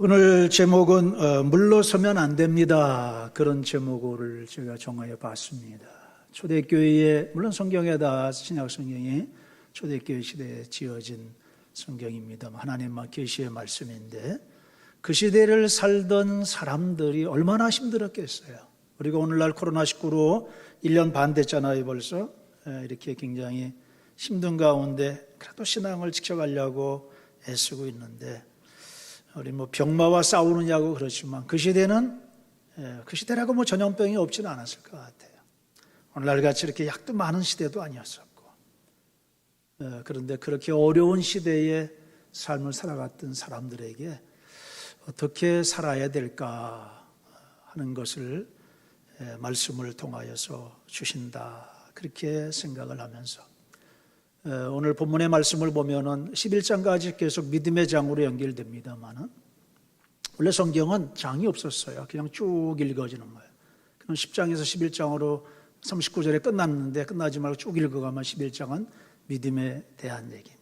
오늘 제목은 어, 물러서면 안 됩니다. 그런 제목을 제가 정하여 봤습니다. 초대교회에 물론 성경에 다 신약 성경이 초대교회 시대에 지어진 성경입니다. 하나님만 계시의 말씀인데 그 시대를 살던 사람들이 얼마나 힘들었겠어요. 우리가 오늘날 코로나19로 1년 반 됐잖아요, 벌써. 에, 이렇게 굉장히 힘든 가운데 그래도 신앙을 지켜가려고 애쓰고 있는데 우리 뭐 병마와 싸우느냐고 그렇지만 그 시대는 예, 그 시대라고 뭐 전염병이 없지는 않았을 것 같아요. 오늘날 같이 이렇게 약도 많은 시대도 아니었었고 예, 그런데 그렇게 어려운 시대에 삶을 살아갔던 사람들에게 어떻게 살아야 될까 하는 것을 예, 말씀을 통하여서 주신다 그렇게 생각을 하면서 에, 오늘 본문의 말씀을 보면은 11장까지 계속 믿음의 장으로 연결됩니다만은 원래 성경은 장이 없었어요. 그냥 쭉 읽어지는 거예요. 그럼 10장에서 11장으로 39절에 끝났는데 끝나지 말고 쭉 읽어가면 11장은 믿음에 대한 얘기입니다.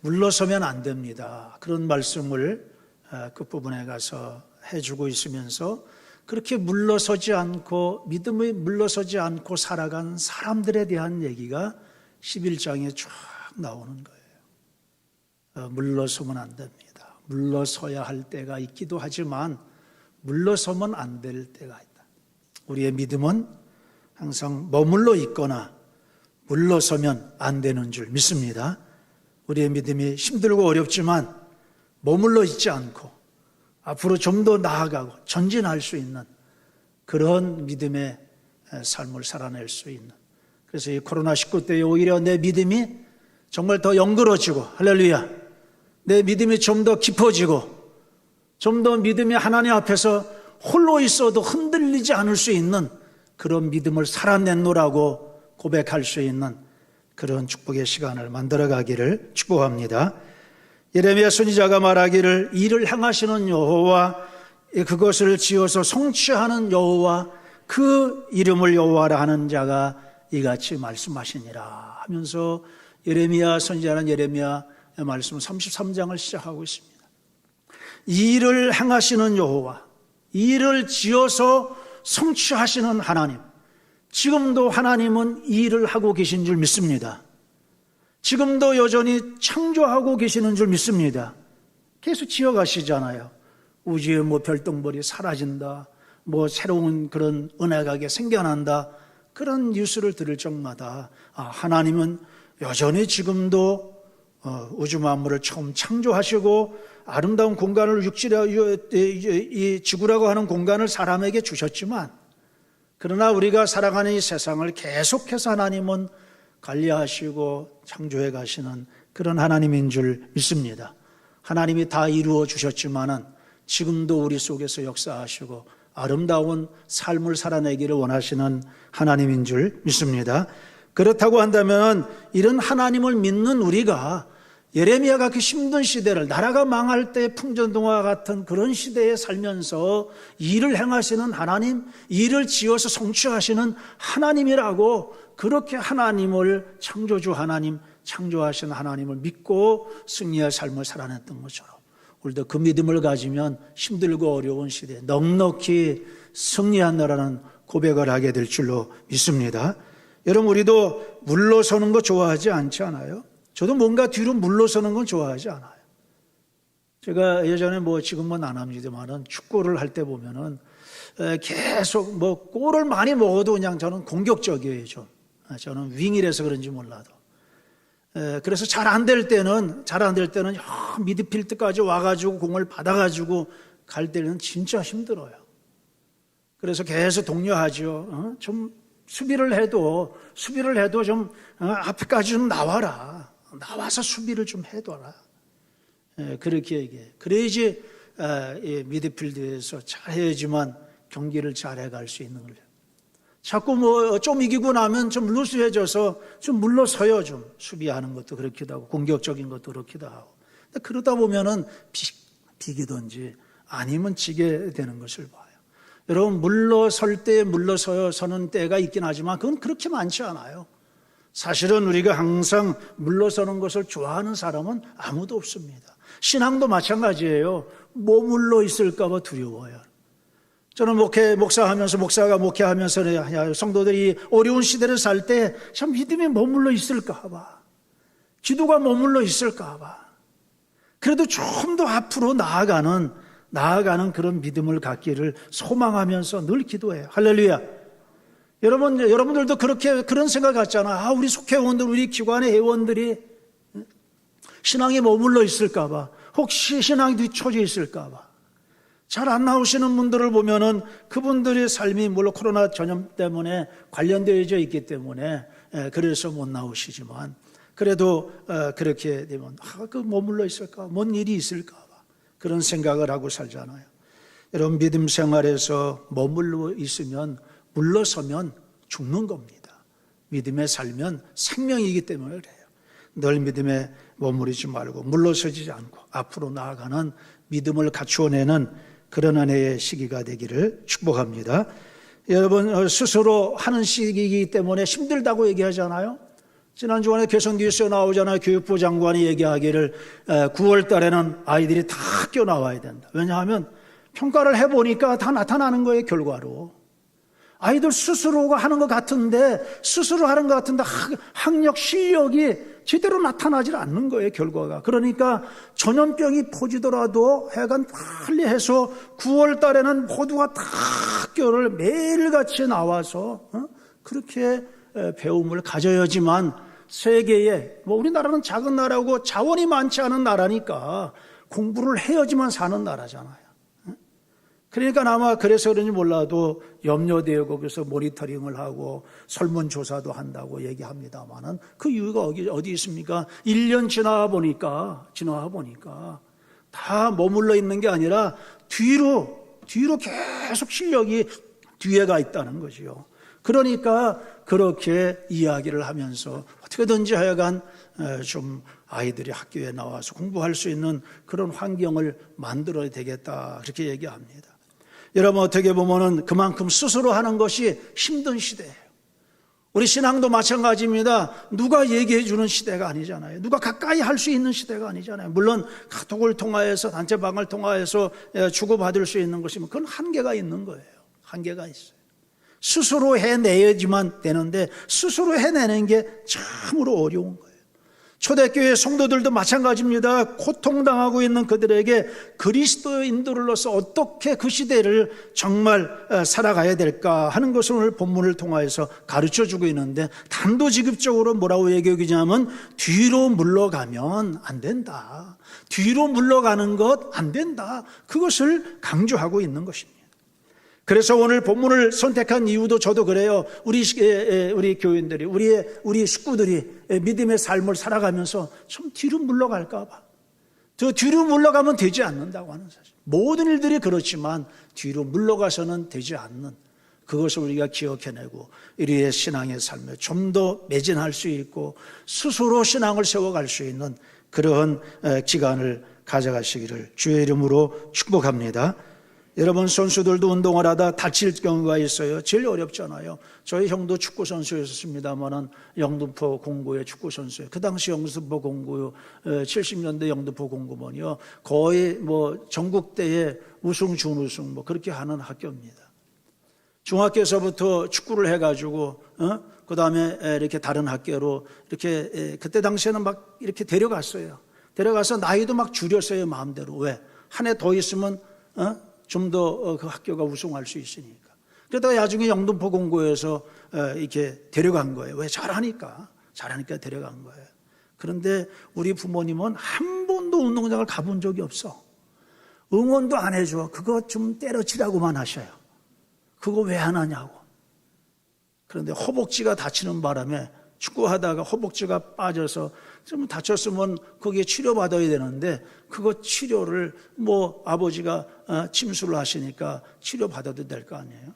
물러서면 안 됩니다. 그런 말씀을 에, 끝부분에 가서 해주고 있으면서 그렇게 물러서지 않고 믿음에 물러서지 않고 살아간 사람들에 대한 얘기가 11장에 쫙 나오는 거예요. 어, 물러서면 안 됩니다. 물러서야 할 때가 있기도 하지만 물러서면 안 될 때가 있다. 우리의 믿음은 항상 머물러 있거나 물러서면 안 되는 줄 믿습니다. 우리의 믿음이 힘들고 어렵지만 머물러 있지 않고 앞으로 좀 더 나아가고 전진할 수 있는 그런 믿음의 삶을 살아낼 수 있는 그래서 이 코로나19 때 오히려 내 믿음이 정말 더 연그러지고, 할렐루야. 내 믿음이 좀 더 깊어지고, 좀 더 믿음이 하나님 앞에서 홀로 있어도 흔들리지 않을 수 있는 그런 믿음을 살아냈노라고 고백할 수 있는 그런 축복의 시간을 만들어 가기를 축복합니다. 예레미야 선지자가 말하기를 이를 향하시는 여호와 그것을 지어서 성취하는 여호와 그 이름을 여호와라 하는 자가 이같이 말씀하시니라 하면서 예레미야 선지자는 예레미야 말씀 33장을 시작하고 있습니다. 이 일을 행하시는 여호와, 이 일을 지어서 성취하시는 하나님, 지금도 하나님은 이 일을 하고 계신 줄 믿습니다. 지금도 여전히 창조하고 계시는 줄 믿습니다. 계속 지어가시잖아요. 우주의 뭐 별똥벌이 사라진다, 뭐 새로운 그런 은혜가게 생겨난다, 그런 뉴스를 들을 적마다 아, 하나님은 여전히 지금도 어, 우주 만물을 처음 창조하시고 아름다운 공간을 육지라 이 지구라고 하는 공간을 사람에게 주셨지만 그러나 우리가 살아가는 이 세상을 계속해서 하나님은 관리하시고 창조해 가시는 그런 하나님인 줄 믿습니다. 하나님이 다 이루어 주셨지만은 지금도 우리 속에서 역사하시고 아름다운 삶을 살아내기를 원하시는 하나님인 줄 믿습니다. 그렇다고 한다면 이런 하나님을 믿는 우리가 예레미야가 그 힘든 시대를 나라가 망할 때 풍전등화 같은 그런 시대에 살면서 일을 행하시는 하나님, 일을 지어서 성취하시는 하나님이라고 그렇게 하나님을 창조주 하나님, 창조하신 하나님을 믿고 승리의 삶을 살아냈던 것처럼 우리도 그 믿음을 가지면 힘들고 어려운 시대에 넉넉히 승리한다라는 고백을 하게 될 줄로 믿습니다. 여러분, 우리도 물러서는 거 좋아하지 않지 않아요? 저도 뭔가 뒤로 물러서는 건 좋아하지 않아요. 제가 예전에 뭐 지금은 안 합니다만은 축구를 할 때 보면은 계속 뭐 골을 많이 먹어도 그냥 저는 공격적이에요, 좀. 저는 윙이라서 그런지 몰라도. 그래서 잘 안 될 때는 잘 안 될 때는 미드필드까지 와가지고 공을 받아가지고 갈 때는 진짜 힘들어요. 그래서 계속 독려하죠. 어? 좀 수비를 해도 수비를 해도 좀 어, 앞에까지 좀 나와라. 나와서 수비를 좀 해둬라. 그렇게 얘기해. 그래야지 미드필드에서 잘 해야지만 경기를 잘 해갈 수 있는 거예요. 자꾸 뭐 좀 이기고 나면 좀 루스해져서 좀 물러서요 좀 수비하는 것도 그렇기도 하고 공격적인 것도 그렇기도 하고 그러다 보면은 비, 비기든지 아니면 지게 되는 것을 봐요. 여러분 물러설 때 물러서는 때가 있긴 하지만 그건 그렇게 많지 않아요. 사실은 우리가 항상 물러서는 것을 좋아하는 사람은 아무도 없습니다. 신앙도 마찬가지예요. 머물러 있을까봐 두려워요. 저는 목회, 목사하면서, 목사가 목회하면서, 야, 성도들이 어려운 시대를 살 때, 참 믿음이 머물러 있을까봐. 기도가 머물러 있을까봐. 그래도 좀 더 앞으로 나아가는, 나아가는 그런 믿음을 갖기를 소망하면서 늘 기도해요. 할렐루야. 여러분, 여러분들도 그렇게, 그런 생각 같잖아. 아, 우리 속회원들, 우리 기관의 회원들이 신앙에 머물러 있을까봐. 혹시 신앙이 뒤처져 있을까봐. 잘 안 나오시는 분들을 보면은 그분들의 삶이 물론 코로나 전염 때문에 관련되어져 있기 때문에 예, 그래서 못 나오시지만 그래도 어, 그렇게 되면 아, 그 머물러 있을까? 뭔 일이 있을까? 그런 생각을 하고 살잖아요. 여러분 믿음 생활에서 머물러 있으면 물러서면 죽는 겁니다. 믿음에 살면 생명이기 때문에 그래요. 늘 믿음에 머무르지 말고 물러서지 않고 앞으로 나아가는 믿음을 갖추어내는 그런 한 해의 시기가 되기를 축복합니다. 여러분 어, 스스로 하는 시기이기 때문에 힘들다고 얘기하잖아요. 지난 주간에 개성 뉴스에 나오잖아요. 교육부 장관이 얘기하기를 9월 달에는 아이들이 다 학교 나와야 된다. 왜냐하면 평가를 해보니까 다 나타나는 거예요, 결과로. 아이들 스스로가 하는 것 같은데, 스스로 하는 것 같은데 학력, 실력이 제대로 나타나질 않는 거예요, 결과가. 그러니까 전염병이 퍼지더라도 해간 빨리 해서 9월 달에는 모두가 다 학교를 매일같이 나와서 어? 그렇게 배움을 가져야지만 세계에 뭐 우리나라는 작은 나라고 자원이 많지 않은 나라니까 공부를 해야지만 사는 나라잖아요. 그러니까 아마 그래서 그런지 몰라도 염려되어 거기서 모니터링을 하고 설문조사도 한다고 얘기합니다만은 그 이유가 어디, 어디 있습니까? 1년 지나 보니까, 지나 보니까 다 머물러 있는 게 아니라 뒤로, 뒤로 계속 실력이 뒤에 가 있다는 거지요. 그러니까 그렇게 이야기를 하면서 어떻게든지 하여간 좀 아이들이 학교에 나와서 공부할 수 있는 그런 환경을 만들어야 되겠다. 그렇게 얘기합니다. 여러분 어떻게 보면은 그만큼 스스로 하는 것이 힘든 시대예요. 우리 신앙도 마찬가지입니다. 누가 얘기해 주는 시대가 아니잖아요. 누가 가까이 할 수 있는 시대가 아니잖아요. 물론 카톡을 통하여서 단체방을 통하여서 주고받을 수 있는 것이면 그건 한계가 있는 거예요. 한계가 있어요. 스스로 해내야지만 되는데 스스로 해내는 게 참으로 어려운 거예요. 초대교회 성도들도 마찬가지입니다. 고통당하고 있는 그들에게 그리스도인들로서 어떻게 그 시대를 정말 어, 살아가야 될까 하는 것을 오늘 본문을 통하여서 가르쳐 주고 있는데 단도직입적으로 뭐라고 얘기하냐면 뒤로 물러가면 안 된다. 뒤로 물러가는 것 안 된다. 그것을 강조하고 있는 것입니다. 그래서 오늘 본문을 선택한 이유도 저도 그래요. 우리 우리 교인들이 우리 우리 식구들이 믿음의 삶을 살아가면서 좀 뒤로 물러갈까 봐. 저 뒤로 물러가면 되지 않는다고 하는 사실. 모든 일들이 그렇지만 뒤로 물러가서는 되지 않는 그것을 우리가 기억해내고 우리의 신앙의 삶에 좀 더 매진할 수 있고 스스로 신앙을 세워갈 수 있는 그러한 기간을 가져가시기를 주의 이름으로 축복합니다. 여러분 선수들도 운동을 하다 다칠 경우가 있어요. 제일 어렵잖아요. 저희 형도 축구 선수였습니다만은 영등포 공고의 축구 선수예요. 그 당시 영등포 공고 70년대 영등포 공고면요 거의 뭐 전국대회 우승 준우승 뭐 그렇게 하는 학교입니다. 중학교에서부터 축구를 해가지고 어? 그 다음에 이렇게 다른 학교로 이렇게 그때 당시에는 막 이렇게 데려갔어요. 데려가서 나이도 막 줄였어요 마음대로 왜 한 해 더 있으면 어? 좀 더그 어, 학교가 우승할 수 있으니까. 그러다가 나중에 영등포 공고에서 어, 이렇게 데려간 거예요. 왜 잘하니까 잘하니까 데려간 거예요. 그런데 우리 부모님은 한 번도 운동장을 가본 적이 없어. 응원도 안 해줘. 그거 좀 때려치라고만 하셔요. 그거 왜 안 하냐고. 그런데 허벅지가 다치는 바람에 축구하다가 허벅지가 빠져서 좀 다쳤으면 거기에 치료받아야 되는데 그거 치료를 뭐 아버지가 어, 침수를 하시니까 치료받아도 될 거 아니에요.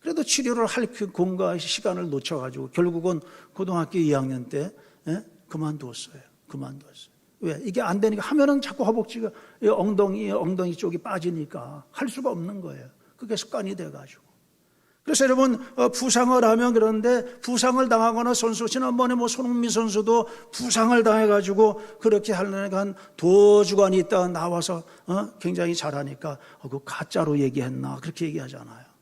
그래도 치료를 할 그 공과 시간을 놓쳐가지고 결국은 고등학교 2학년 때 예? 그만두었어요. 그만두었어요. 왜? 이게 안 되니까 하면은 자꾸 허벅지가 엉덩이, 엉덩이 쪽이 빠지니까 할 수가 없는 거예요. 그게 습관이 돼가지고. 그래서 여러분 어, 부상을 하면 그런데 부상을 당하거나 선수 지난번에 뭐 손흥민 선수도 부상을 당해가지고 그렇게 하려니까 한 도주관이 있다 나와서 어, 굉장히 잘하니까 어, 그 가짜로 얘기했나 그렇게 얘기하잖아요.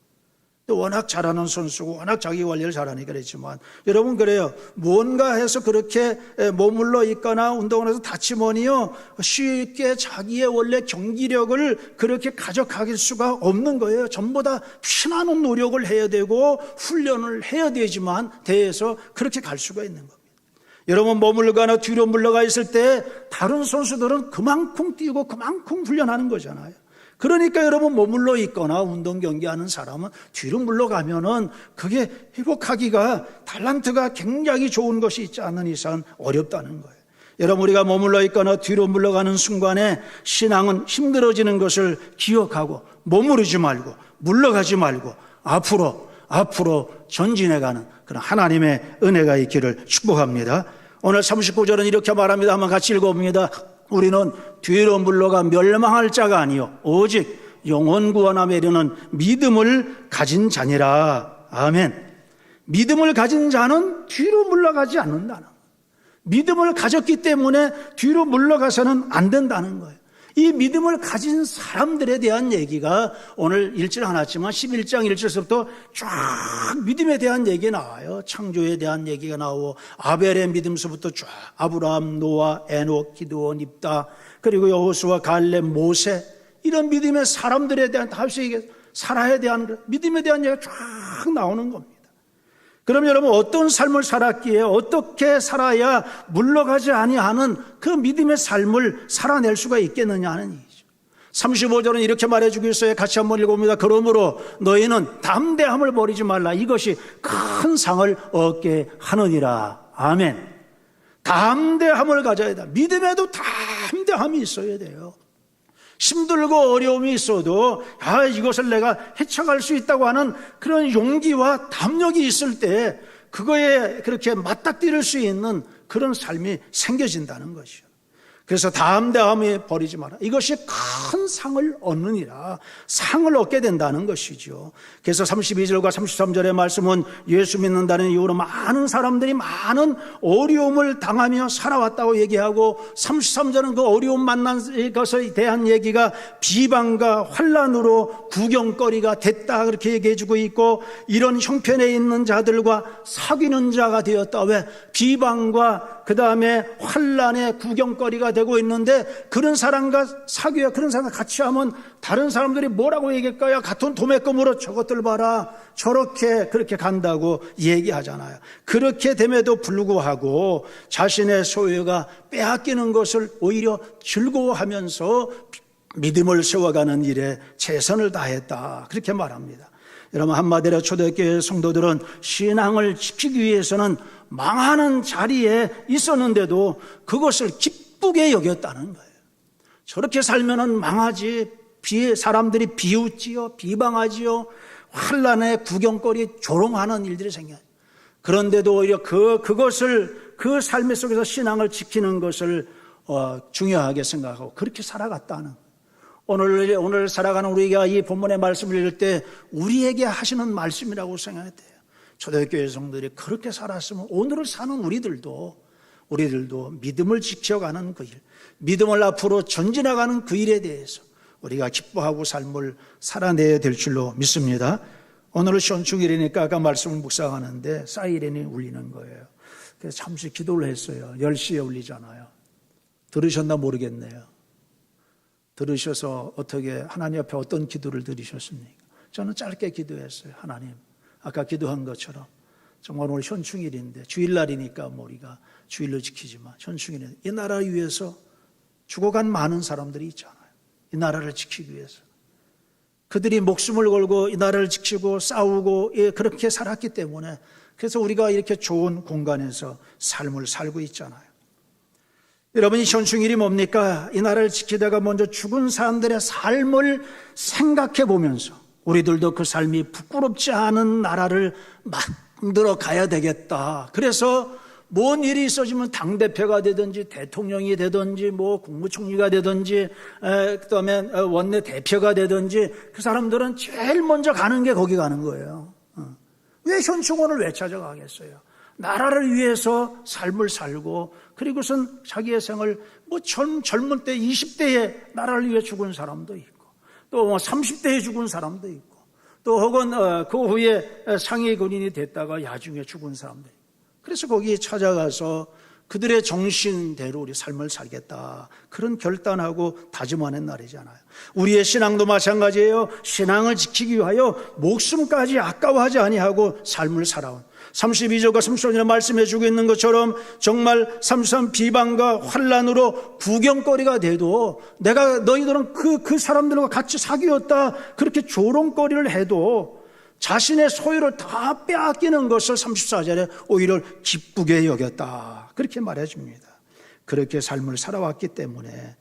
또 워낙 잘하는 선수고 워낙 자기 관리를 잘하니까 그랬지만 여러분 그래요. 뭔가 해서 그렇게 에, 머물러 있거나 운동을 해서 다치면요 쉽게 자기의 원래 경기력을 그렇게 가져가길 수가 없는 거예요. 전부 다 피나는 노력을 해야 되고 훈련을 해야 되지만 대해서 그렇게 갈 수가 있는 겁니다. 여러분 머물거나 뒤로 물러가 있을 때 다른 선수들은 그만큼 뛰고 그만큼 훈련하는 거잖아요. 그러니까 여러분 머물러 있거나 운동 경기하는 사람은 뒤로 물러가면은 그게 회복하기가 달란트가 굉장히 좋은 것이 있지 않는 이상 어렵다는 거예요. 여러분 우리가 머물러 있거나 뒤로 물러가는 순간에 신앙은 힘들어지는 것을 기억하고 머무르지 말고 물러가지 말고 앞으로 앞으로 전진해가는 그런 하나님의 은혜가 있기를 축복합니다. 오늘 39절은 이렇게 말합니다. 한번 같이 읽어봅니다. 우리는 뒤로 물러가 멸망할 자가 아니요 오직 영원 구원함에 이르는 믿음을 가진 자니라. 아멘. 믿음을 가진 자는 뒤로 물러가지 않는다는. 믿음을 가졌기 때문에 뒤로 물러가서는 안 된다는 거예요. 이 믿음을 가진 사람들에 대한 얘기가 오늘 읽질 않았지만 11장 1절서부터 쫙 믿음에 대한 얘기 나와요. 창조에 대한 얘기가 나오고 아벨의 믿음서부터 쫙 아브라함, 노아, 에녹, 기드온, 입다 그리고 여호수아, 갈렙, 모세 이런 믿음의 사람들에 대한 다윗에게 살아야 대한 믿음에 대한 얘기가 쫙 나오는 겁니다. 그럼 여러분 어떤 삶을 살았기에 어떻게 살아야 물러가지 아니하는 그 믿음의 삶을 살아낼 수가 있겠느냐 하는 얘기죠. 35절은 이렇게 말해주고 있어요. 같이 한번 읽어봅니다. 그러므로 너희는 담대함을 버리지 말라. 이것이 큰 상을 얻게 하느니라. 아멘. 담대함을 가져야 돼. 믿음에도 담대함이 있어야 돼요. 힘들고 어려움이 있어도 아 이것을 내가 헤쳐갈 수 있다고 하는 그런 용기와 담력이 있을 때 그거에 그렇게 맞닥뜨릴 수 있는 그런 삶이 생겨진다는 것이요. 그래서 담대함에 버리지 마라. 이것이 큰 상을 얻느니라. 상을 얻게 된다는 것이죠. 그래서 32절과 33절의 말씀은 예수 믿는다는 이유로 많은 사람들이 많은 어려움을 당하며 살아왔다고 얘기하고 33절은 그 어려움 만난 것에 대한 얘기가 비방과 환란으로 구경거리가 됐다 그렇게 얘기해 주고 있고 이런 형편에 있는 자들과 사귀는 자가 되었다. 왜? 비방과 그 다음에 환란의 구경거리가 되고 있는데 그런 사람과 사귀어 그런 사람과 같이 하면 다른 사람들이 뭐라고 얘기할까요? 같은 도매금으로 저것들 봐라 저렇게 그렇게 간다고 얘기하잖아요. 그렇게 됨에도 불구하고 자신의 소유가 빼앗기는 것을 오히려 즐거워하면서 믿음을 세워가는 일에 최선을 다했다 그렇게 말합니다. 여러분 한마디로 초대교회 성도들은 신앙을 지키기 위해서는 망하는 자리에 있었는데도 그것을 기쁘게 여겼다는 거예요. 저렇게 살면은 망하지 비 사람들이 비웃지요, 비방하지요, 환란의 구경거리 조롱하는 일들이 생겨요. 그런데도 오히려 그 그것을 그 삶의 속에서 신앙을 지키는 것을 어, 중요하게 생각하고 그렇게 살아갔다는 오늘 오늘 살아가는 우리가 이 본문의 말씀을 읽을 때 우리에게 하시는 말씀이라고 생각해야 돼요. 초대교회 성들이 그렇게 살았으면 오늘을 사는 우리들도 우리들도 믿음을 지켜가는 그 일, 믿음을 앞으로 전진해가는 그 일에 대해서 우리가 기뻐하고 삶을 살아내야 될 줄로 믿습니다. 오늘은 시원충일이니까 아까 말씀을 묵상하는데 사이렌이 울리는 거예요. 그래서 잠시 기도를 했어요. 10시에 울리잖아요. 들으셨나 모르겠네요. 들으셔서 어떻게 하나님 앞에 어떤 기도를 드리셨습니까? 저는 짧게 기도했어요. 하나님, 아까 기도한 것처럼 정말 오늘 현충일인데 주일날이니까 뭐 우리가 주일로 지키지만 현충일에 이 나라를 위해서 죽어간 많은 사람들이 있잖아요. 이 나라를 지키기 위해서. 그들이 목숨을 걸고 이 나라를 지키고 싸우고 예, 그렇게 살았기 때문에 그래서 우리가 이렇게 좋은 공간에서 삶을 살고 있잖아요. 여러분 이 현충일이 뭡니까? 이 나라를 지키다가 먼저 죽은 사람들의 삶을 생각해 보면서 우리들도 그 삶이 부끄럽지 않은 나라를 만들어 가야 되겠다. 그래서 뭔 일이 있어지면 당 대표가 되든지 대통령이 되든지 뭐 국무총리가 되든지 그 다음에 원내 대표가 되든지 그 사람들은 제일 먼저 가는 게 거기 가는 거예요. 왜 현충원을 왜 찾아가겠어요? 나라를 위해서 삶을 살고 그리고선 자기의 생을 뭐 젊, 젊은 때 20대에 나라를 위해 죽은 사람도 있고 또 30대에 죽은 사람도 있고 또 혹은 어, 그 후에 상위 군인이 됐다가 야중에 죽은 있고 그래서 거기에 찾아가서 그들의 정신대로 우리 삶을 살겠다. 그런 결단하고 다짐하는 날이잖아요. 우리의 신앙도 마찬가지예요. 신앙을 지키기 위하여 목숨까지 아까워하지 아니하고 삶을 살아온 32절과 33절에 말씀해 주고 있는 것처럼 정말 33 비방과 환란으로 구경거리가 돼도 내가 너희들은 그, 그 사람들과 같이 사귀었다. 그렇게 조롱거리를 해도 자신의 소유를 다 빼앗기는 것을 34절에 오히려 기쁘게 여겼다. 그렇게 말해 줍니다. 그렇게 삶을 살아왔기 때문에 예,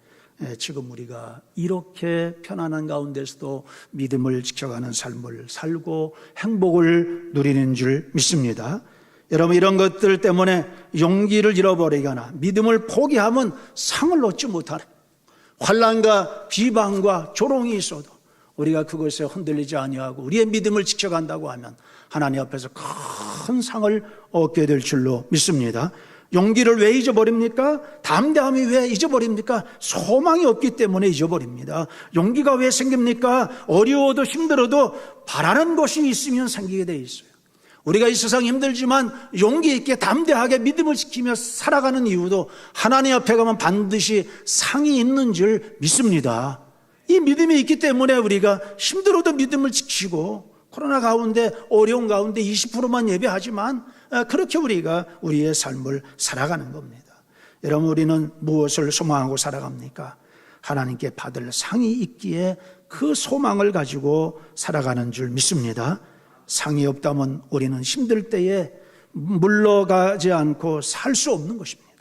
지금 우리가 이렇게 편안한 가운데서도 믿음을 지켜가는 삶을 살고 행복을 누리는 줄 믿습니다. 여러분 이런 것들 때문에 용기를 잃어버리거나 믿음을 포기하면 상을 얻지 못하는 환란과 비방과 조롱이 있어도 우리가 그것에 흔들리지 아니하고 우리의 믿음을 지켜간다고 하면 하나님 앞에서 큰 상을 얻게 될 줄로 믿습니다. 용기를 왜 잊어버립니까? 담대함이 왜 잊어버립니까? 소망이 없기 때문에 잊어버립니다. 용기가 왜 생깁니까? 어려워도 힘들어도 바라는 것이 있으면 생기게 돼 있어요. 우리가 이 세상 힘들지만 용기 있게 담대하게 믿음을 지키며 살아가는 이유도 하나님 앞에 가면 반드시 상이 있는 줄 믿습니다. 이 믿음이 있기 때문에 우리가 힘들어도 믿음을 지키고 코로나 가운데 어려운 가운데 20%만 예배하지만 아, 그렇게 우리가 우리의 삶을 살아가는 겁니다. 여러분 우리는 무엇을 소망하고 살아갑니까? 하나님께 받을 상이 있기에 그 소망을 가지고 살아가는 줄 믿습니다. 상이 없다면 우리는 힘들 때에 물러가지 않고 살 수 없는 것입니다.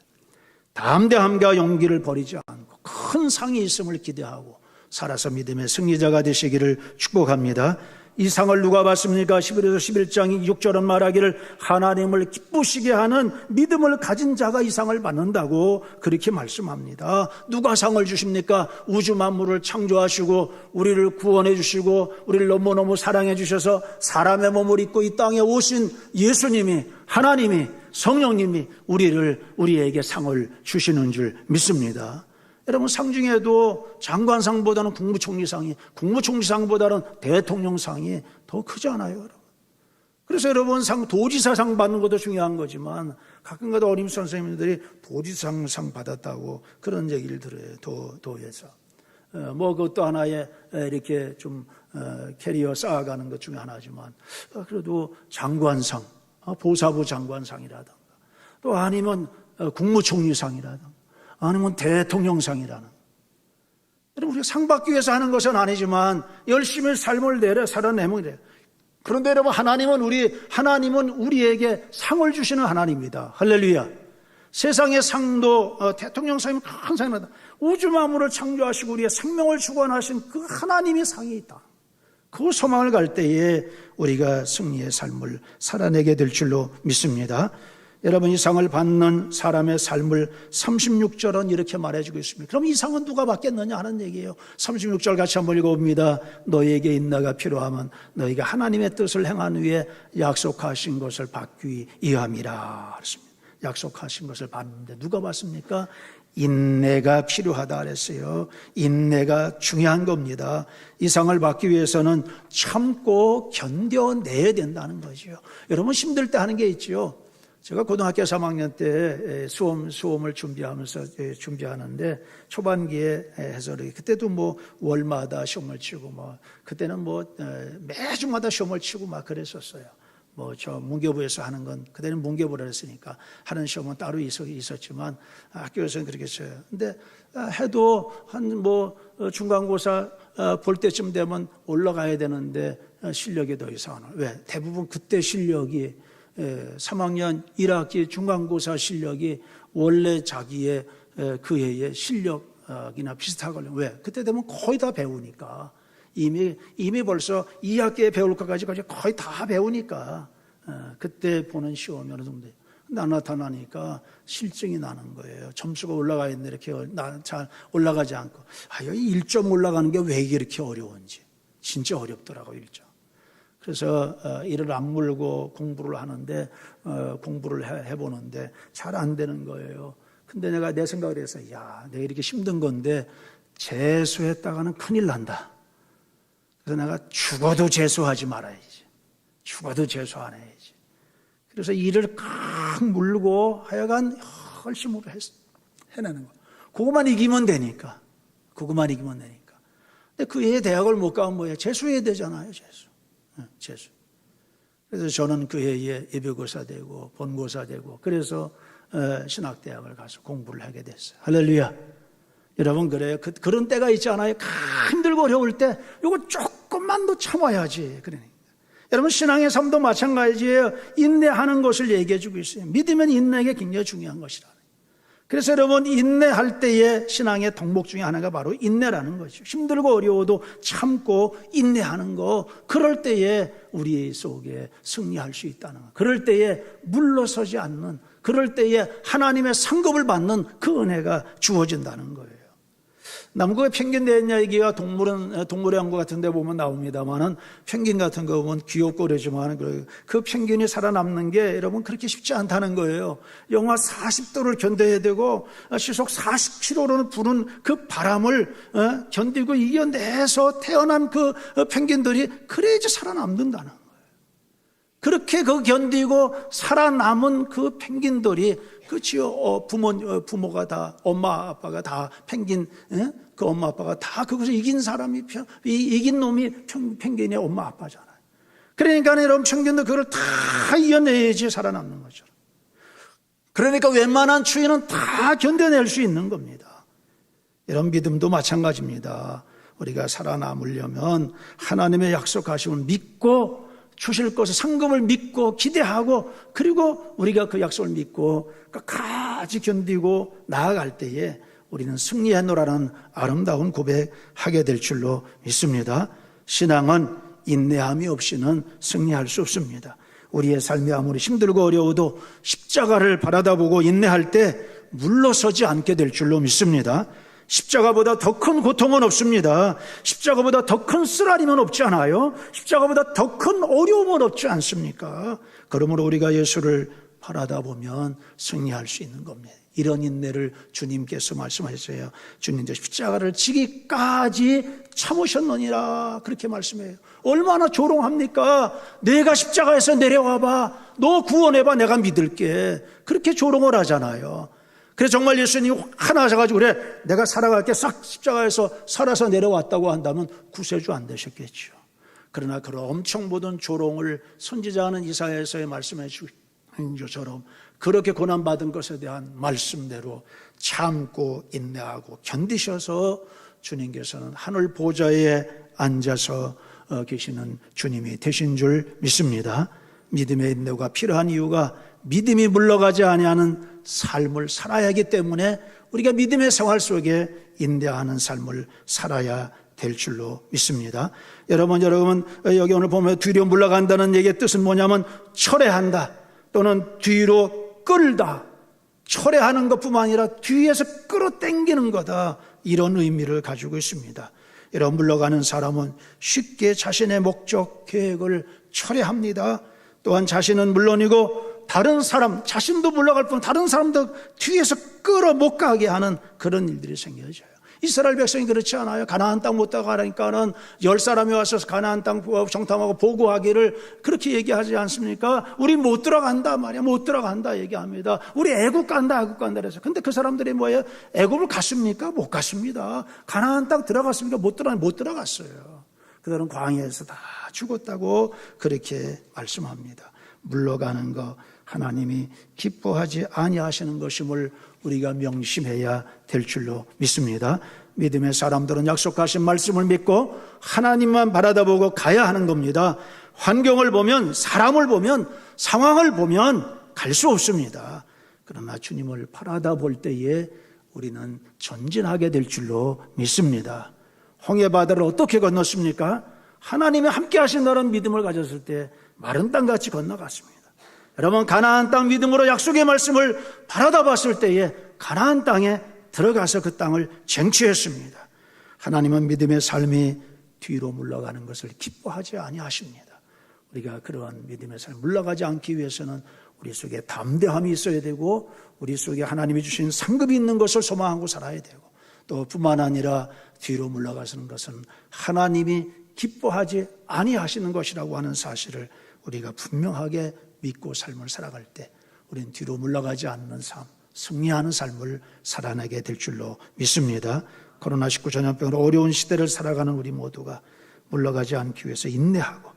담대함과 용기를 버리지 않고 큰 상이 있음을 기대하고 살아서 믿음의 승리자가 되시기를 축복합니다. 이 상을 누가 받습니까? 11에서 11장 6절은 말하기를 하나님을 기쁘시게 하는 믿음을 가진 자가 이 상을 받는다고 그렇게 말씀합니다. 누가 상을 주십니까? 우주 만물을 창조하시고 우리를 구원해 주시고 우리를 너무너무 사랑해 주셔서 사람의 몸을 입고 이 땅에 오신 예수님이 하나님이 성령님이 우리를 우리에게 상을 주시는 줄 믿습니다. 여러분 상 중에도 장관상보다는 국무총리상이 국무총리상보다는 대통령상이 더 크잖아요. 여러분. 그래서 여러분 상 도지사상 받는 것도 중요한 거지만 가끔가다 어린 선생님들이 도지사상 받았다고 그런 얘기를 들어요. 도 도에서 어, 뭐 그것도 하나의 이렇게 좀 어, 캐리어 쌓아가는 것 중에 하나지만 어, 그래도 장관상 보사부 장관상이라든가 또 아니면 국무총리상이라든가 아니면 대통령상이라는. 여러분, 우리가 상 받기 위해서 하는 것은 아니지만 열심히 삶을 내려 살아내면 돼요. 그런데 여러분, 하나님은 우리, 하나님은 우리에게 상을 주시는 하나님입니다. 할렐루야. 세상의 상도, 어, 대통령상이면 큰 상이 나다. 우주 만물을 창조하시고 우리의 생명을 주관하신 그 하나님의 상이 있다. 그 소망을 갈 때에 우리가 승리의 삶을 살아내게 될 줄로 믿습니다. 여러분 이 상을 받는 사람의 삶을 36절은 이렇게 말해주고 있습니다. 그럼 이 상은 누가 받겠느냐 하는 얘기예요. 36절 같이 한번 읽어봅니다. 너에게 인내가 필요하면 너희가 하나님의 뜻을 행한 후에 약속하신 것을 받기. 그렇습니다. 약속하신 것을 받는데 누가 받습니까? 인내가 필요하다 그랬어요. 인내가 중요한 겁니다. 이 상을 받기 위해서는 참고 견뎌내야 된다는 거죠. 여러분 힘들 때 하는 게 있죠. 제가 고등학교 3학년 때 수험, 수험을 준비하면서 준비하는데 초반기에 해서 그때도 뭐 월마다 시험을 치고 뭐 그때는 뭐 매주마다 시험을 치고 막 그랬었어요. 뭐 저 문교부에서 하는 건 그때는 문교부라 했으니까 하는 시험은 따로 있었지만 학교에서는 그렇게 했어요. 근데 아, 해도 한 뭐 중간고사 어, 볼 때쯤 되면 올라가야 되는데 어, 실력이 더 이상 왜 대부분 그때 실력이 3학년 예, 1학기 중간고사 실력이 원래 자기의 그 해의 실력이나 비슷하거든요. 왜? 그때 되면 거의 다 배우니까. 이미, 이미 벌써 2학기에 배울 것까지 거의 다 배우니까. 어, 그때 보는 시험이 어느 정도 나 나타나니까 실증이 나는 거예요. 점수가 올라가 있는데 이렇게 잘 올라가지 않고. 아, 여기 1점 올라가는 게 왜 이렇게 어려운지. 진짜 어렵더라고, 1점. 그래서 어, 이를 악물고 공부를 하는데 어, 공부를 해, 해보는데 잘 안 되는 거예요. 근데 내가 내 생각을 해서 야, 내가 이렇게 힘든 건데 재수했다가는 큰일 난다. 그래서 내가 죽어도 재수하지 말아야지. 죽어도 재수 안 해야지. 그래서 일을 꽉 물고 하여간 열심히 했, 해내는 거. 그것만 이기면 되니까. 그것만 이기면 되니까. 근데 그 해에 대학을 못 가면 뭐야? 재수해야 되잖아요, 재수. 응, 재수. 그래서 저는 그 해에 예비고사 되고 본고사 되고 그래서 어, 신학대학을 가서 공부를 하게 됐어요. 할렐루야. 여러분 그래요. 그, 런 때가 있잖아요. 힘들고 어려울 때 이거 조금만 더 참아야지. 그러니까. 여러분 신앙의 삶도 마찬가지예요. 인내하는 것을 얘기해 주고 있어요. 믿으면 인내가 굉장히 중요한 것이라. 그래서 여러분 인내할 때의 신앙의 덕목 중에 하나가 바로 인내라는 거죠. 힘들고 어려워도 참고 인내하는 거. 그럴 때에 우리 속에 승리할 수 있다는 거. 그럴 때에 물러서지 않는 그럴 때에 하나님의 상급을 받는 그 은혜가 주어진다는 거예요. 남극에 펭귄 대했냐 얘기가 동물은 동물의 왕국 같은 데 보면 나옵니다만은 펭귄 같은 거 보면 귀엽고 그러지만 그 펭귄이 살아남는 게 여러분 그렇게 쉽지 않다는 거예요. 영하 40도를 견뎌야 되고 시속 40km로는 부는 그 바람을 어, 견디고 이겨내서 태어난 그 펭귄들이 그래야지 살아남는다는 거예요. 그렇게 그 견디고 살아남은 그 펭귄들이 그치요. 어, 부모, 어, 부모가 다, 엄마, 아빠가 다 펭귄, 에? 그 엄마, 아빠가 다 그것을 이긴 사람이, 이긴 놈이 펭귄의 엄마, 아빠잖아요. 그러니까 여러분, 펭귄도 그걸 다 이겨내야지 살아남는 거죠. 그러니까 웬만한 추위는 다 견뎌낼 수 있는 겁니다. 이런 믿음도 마찬가지입니다. 우리가 살아남으려면 하나님의 약속하심을 믿고 주실 것을 상급을 믿고 기대하고 그리고 우리가 그 약속을 믿고 끝까지 견디고 나아갈 때에 우리는 승리했노라는 아름다운 고백하게 될 줄로 믿습니다. 신앙은 인내함이 없이는 승리할 수 없습니다. 우리의 삶이 아무리 힘들고 어려워도 십자가를 바라다 보고 인내할 때 물러서지 않게 될 줄로 믿습니다. 십자가보다 더 큰 고통은 없습니다. 십자가보다 더 큰 쓰라림은 없지 않아요? 십자가보다 더 큰 어려움은 없지 않습니까? 그러므로 우리가 예수를 바라다 보면 승리할 수 있는 겁니다. 이런 인내를 주님께서 말씀하셨어요. 주님도 십자가를 지기까지 참으셨느니라 그렇게 말씀해요. 얼마나 조롱합니까? 내가 십자가에서 내려와봐. 너 구원해봐. 내가 믿을게. 그렇게 조롱을 하잖아요. 그래서 정말 예수님이 하나 하셔가지고 그래 내가 살아갈게 싹 십자가에서 살아서 내려왔다고 한다면 구세주 안 되셨겠죠. 그러나 그런 엄청 모든 조롱을 선지자는 이사야서에 말씀해 주신 것처럼 그렇게 고난받은 것에 대한 말씀대로 참고 인내하고 견디셔서 주님께서는 하늘 보좌에 앉아서 어, 계시는 주님이 되신 줄 믿습니다. 믿음의 인내가 필요한 이유가 믿음이 물러가지 아니하는 삶을 살아야 하기 때문에 우리가 믿음의 생활 속에 인내하는 삶을 살아야 될 줄로 믿습니다. 여러분, 여러분, 여기 오늘 보면 뒤로 물러간다는 얘기의 뜻은 뭐냐면 철회한다 또는 뒤로 끌다. 철회하는 것 뿐만 아니라 뒤에서 끌어 당기는 거다. 이런 의미를 가지고 있습니다. 이런 물러가는 사람은 쉽게 자신의 목적, 계획을 철회합니다. 또한 자신은 물론이고 다른 사람, 자신도 물러갈 뿐 다른 사람도 뒤에서 끌어 못 가게 하는 그런 일들이 생겨져요. 이스라엘 백성이 그렇지 않아요. 가나안 땅못 가라니까는 열 사람이 와서 가나안 땅 정탐하고 보고하기를 그렇게 얘기하지 않습니까? 우리 못 들어간다 말이야. 못 들어간다 얘기합니다. 우리 애국 간다, 애국 간다 그래서. 근데 그 사람들이 뭐예요? 애국을 갔습니까? 못 갔습니다. 가나안 땅 들어갔습니까? 못 들어 못 들어갔어요. 그들은 광야에서 다 죽었다고 그렇게 말씀합니다. 물러가는 거 하나님이 기뻐하지 아니하시는 것임을 우리가 명심해야 될 줄로 믿습니다. 믿음의 사람들은 약속하신 말씀을 믿고 하나님만 바라다보고 가야 하는 겁니다. 환경을 보면 사람을 보면 상황을 보면 갈 수 없습니다. 그러나 주님을 바라다 볼 때에 우리는 전진하게 될 줄로 믿습니다. 홍해 바다를 어떻게 건넜습니까? 하나님이 함께 하신다는 믿음을 가졌을 때 마른 땅같이 건너갔습니다. 여러분 가나안 땅 믿음으로 약속의 말씀을 바라다 봤을 때에 가나안 땅에 들어가서 그 땅을 쟁취했습니다. 하나님은 믿음의 삶이 뒤로 물러가는 것을 기뻐하지 아니하십니다. 우리가 그러한 믿음의 삶 물러가지 않기 위해서는 우리 속에 담대함이 있어야 되고 우리 속에 하나님이 주신 상급이 있는 것을 소망하고 살아야 되고 또 뿐만 아니라 뒤로 물러가서는 것은 하나님이 기뻐하지 아니하시는 것이라고 하는 사실을 우리가 분명하게 믿고 삶을 살아갈 때 우리는 뒤로 물러가지 않는 삶, 승리하는 삶을 살아내게 될 줄로 믿습니다. 코로나19 전염병으로 어려운 시대를 살아가는 우리 모두가 물러가지 않기 위해서 인내하고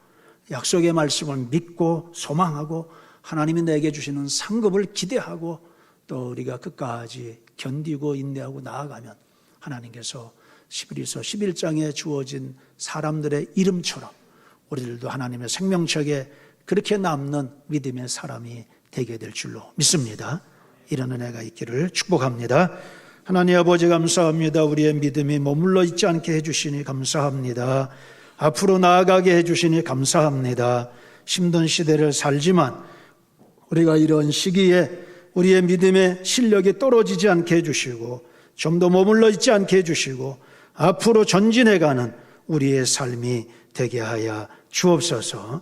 약속의 말씀을 믿고 소망하고 하나님이 내게 주시는 상급을 기대하고 또 우리가 끝까지 견디고 인내하고 나아가면 하나님께서 11에서 11장에 주어진 사람들의 이름처럼 우리들도 하나님의 생명책에 그렇게 남는 믿음의 사람이 되게 될 줄로 믿습니다. 이런 은혜가 있기를 축복합니다. 하나님 아버지 감사합니다. 우리의 믿음이 머물러 있지 않게 해주시니 감사합니다. 앞으로 나아가게 해주시니 감사합니다. 힘든 시대를 살지만 우리가 이런 시기에 우리의 믿음의 실력이 떨어지지 않게 해주시고 좀 더 머물러 있지 않게 해주시고 앞으로 전진해가는 우리의 삶이 되게 하여 주옵소서